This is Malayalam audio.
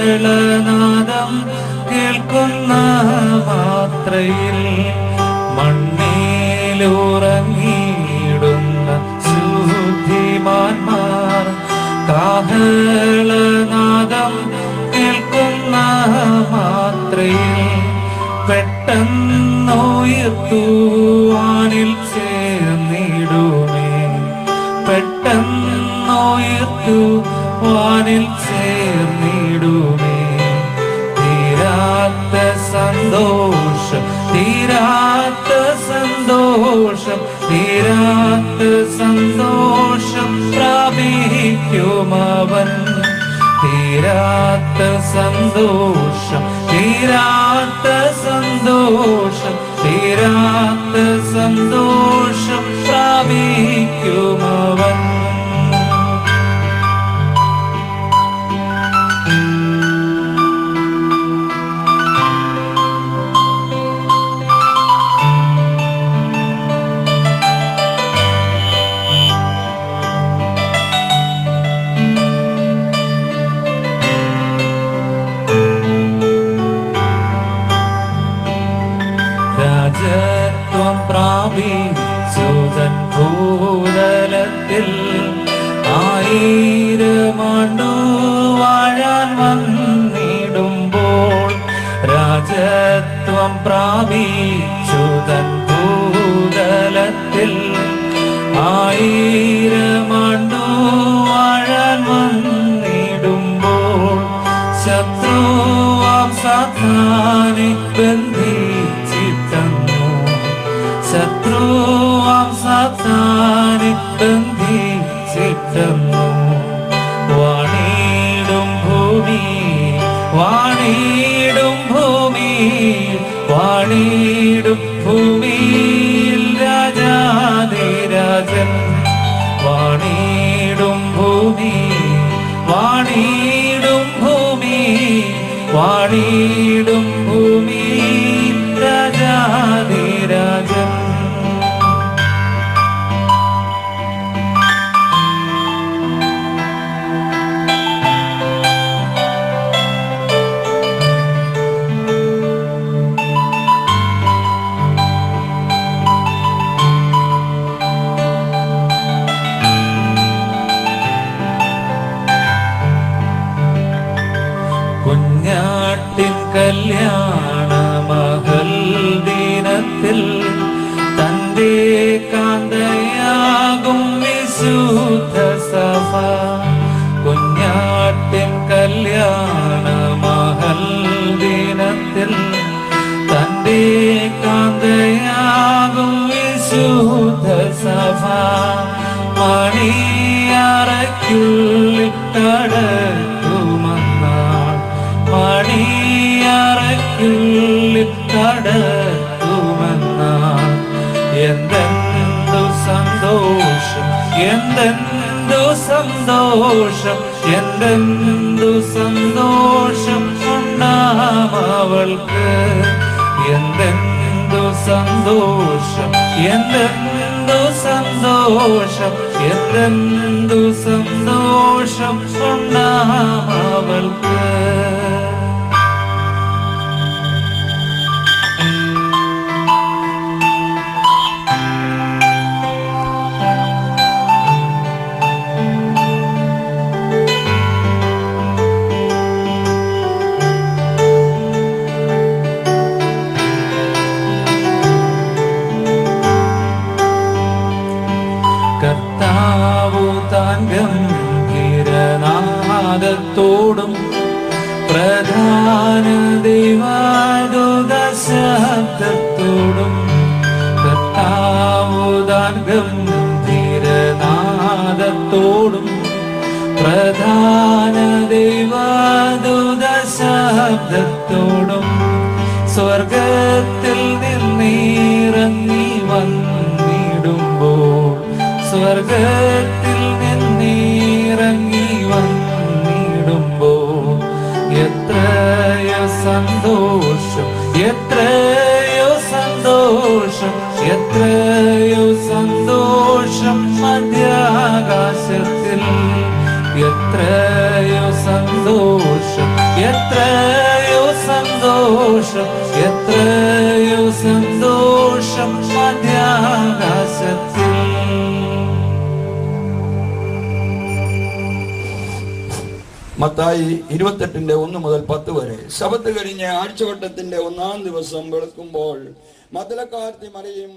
കാഹളനാദം കേൾക്കുന്ന മാത്രയിൽ മണ്ണിലുറങ്ങിയിടുന്ന ശുദ്ധിമാന്മാർ കാഹളനാദം കേൾക്കുന്ന മാത്രയിൽ പെട്ടെന്നുയർത്തുവാനിൽ ചേർന്നിടുമേ വാനിൽ ചേർന്നിടുമേ. തീരാത്ത സന്തോഷം തീരാത്ത സന്തോഷം തീരാത്ത സന്തോഷം പ്രാപിക്കുമവൻ തീരാത്ത സന്തോഷം തീരാത്ത സന്തോഷം ഭൂതലത്തിൽ ആയിരമാണ്ടു വാഴാൻ വന്നിടുമ്പോൾ രാജത്വം പ്രാപിച്ചു തൻ ഭൂതലത്തിൽ. ആയിരമാണ്ടു വാഴാൻ വന്നിടുമ്പോൾ ശത്രുവാം സാധാനെ ബന്ധിച്ചിട്ടന്നു. ശത്രുവാം സാധാനെ വാണിടും ഭൂമി വാണിടും ഭൂമി വാണിടും ഭൂമി രാജാതിരാജൻ വാണിടും ഭൂമി വാണിടും ഭൂമി വാണിടും ഭൂമി. കല്യാണ മകൾ ദിനത്തിൽ തന്റെ കാന്തയാകും വിശുദ്ധ സഭ. കുഞ്ഞാട്ടിൻ കല്യാണ മകൾ ദിനത്തിൽ തന്റെ കാന്തയാകും വിശുദ്ധ സഭ. മണിയറയ്ക്കുള്ളിൽ എന്തെന്തു സന്തോഷം എന്തെന്തോ സന്തോഷം ഉണ്ടാം അവൾക്ക്. എന്തെന്തോ സന്തോഷം എന്തെന്തോ സന്തോഷം എന്തെന്തോ സന്തോഷം ഉണ്ടാം അവൾക്ക്. താൻ ഗംഭീരനാദത്തോടും പ്രധാന ദൈവാദുത ശബ്ദത്തോടും പ്രധാന ദൈവാദുത സ്വർഗത്തിൽ നിന്നിറങ്ങി വന്നിടുമ്പോൾ സ്വർഗത്തിൽ സന്തോഷം മത്തായി ഇരുപത്തെട്ടിന്റെ ഒന്ന് മുതൽ പത്ത് വരെ. ശബത്ത് കഴിഞ്ഞ് ആഴ്ചവട്ടത്തിന്റെ ഒന്നാം ദിവസം വെളുക്കുമ്പോൾ മതിലക്കാർത്തി മറിയും